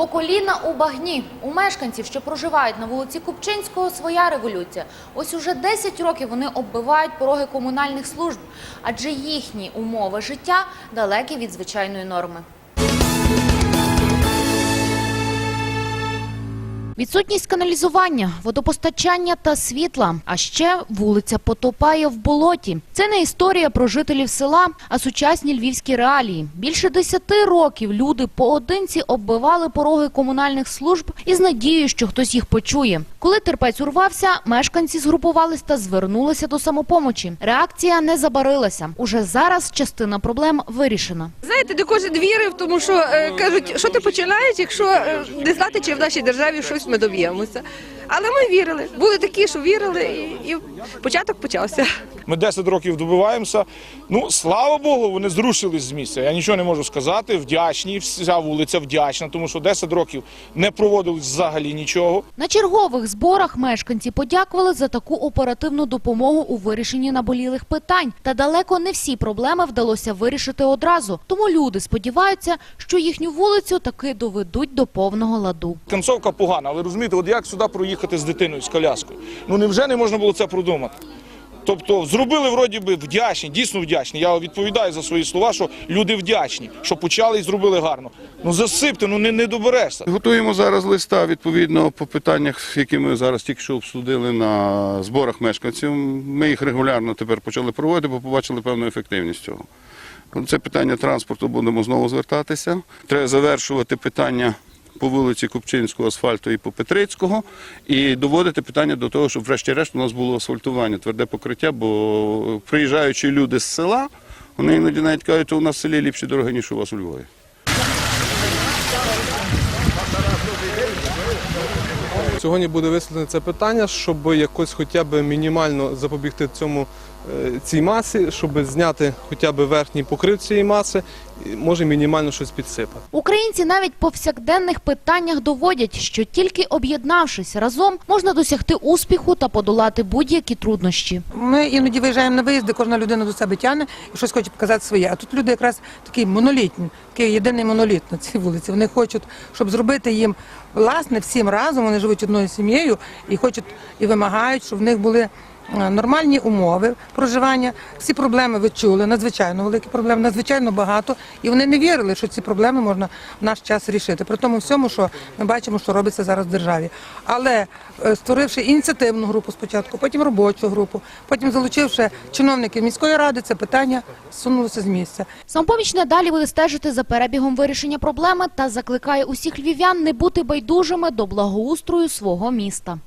По коліна у багні. У мешканців, що проживають на вулиці Купчинського, своя революція. Ось уже 10 років вони оббивають пороги комунальних служб, адже їхні умови життя далекі від звичайної норми. Відсутність каналізування, водопостачання та світла, а ще вулиця потопає в болоті. Це не історія про жителів села, а сучасні львівські реалії. Більше десяти років люди поодинці оббивали пороги комунальних служб із надією, що хтось їх почує. Коли терпець урвався, мешканці згрупувались та звернулися до самопомочі. Реакція не забарилася. Уже зараз частина проблем вирішена. Знаєте, до кожен вірив, тому що е, кажуть, що ти починаєш, якщо е, не знати, чи в нашій державі щось ми доб'ємося. Але ми вірили. Були такі, що вірили, і, і початок почався. Ми 10 років добиваємося. Ну, слава Богу, вони зрушились з місця. Я нічого не можу сказати. Вдячні, вся вулиця вдячна, тому що 10 років не проводилось взагалі нічого. На чергових зборах мешканці подякували за таку оперативну допомогу у вирішенні наболілих питань. Та далеко не всі проблеми вдалося вирішити одразу. Тому люди сподіваються, що їхню вулицю таки доведуть до повного ладу. Концовка погана, але розумієте, от як сюди проїхати з дитиною, з коляскою? Ну невже не можна було це продумати? Тобто зробили вроді би вдячні, дійсно вдячні. Я відповідаю за свої слова, що люди вдячні, що почали і зробили гарно. Ну засипте, ну не, не доберешся. Готуємо зараз листа відповідно по питаннях, які ми зараз тільки що обсудили на зборах мешканців. Ми їх регулярно тепер почали проводити, бо побачили певну ефективність цього. Це питання транспорту будемо знову звертатися. Треба завершувати питання по вулиці Купчинського асфальту і по Петрицького, і доводити питання до того, щоб врешті-решт у нас було асфальтування, тверде покриття, бо приїжджаючи люди з села, вони іноді навіть кажуть, що у нас в селі ліпші дороги, ніж у вас у Львові. Сьогодні буде висвітлене це питання, щоб якось хоча б мінімально запобігти цьому цій масі, щоб зняти хоча б верхній покрив цієї маси, може мінімально щось підсипати. Українці навіть по повсякденних питаннях доводять, що тільки об'єднавшись разом, можна досягти успіху та подолати будь-які труднощі. Ми іноді виїжджаємо на виїзди, кожна людина до себе тягне і щось хоче показати своє. А тут люди якраз такі монолітні, такий єдиний моноліт на цій вулиці. Вони хочуть, щоб зробити їм власне всім разом. Вони живуть одною сім'єю і хочуть і вимагають, щоб в них були. Е, Нормальні умови проживання, всі проблеми ви чули, надзвичайно великі проблеми, надзвичайно багато, і вони не вірили, що ці проблеми можна в наш час рішити. При тому всьому, що ми бачимо, що робиться зараз в державі. Але е, створивши ініціативну групу спочатку, потім робочу групу, потім залучивши чиновників міської ради, це питання сунулося з місця. Самопоміч надалі буде стежити за перебігом вирішення проблеми та закликає усіх львів'ян не бути байдужими до благоустрою свого міста.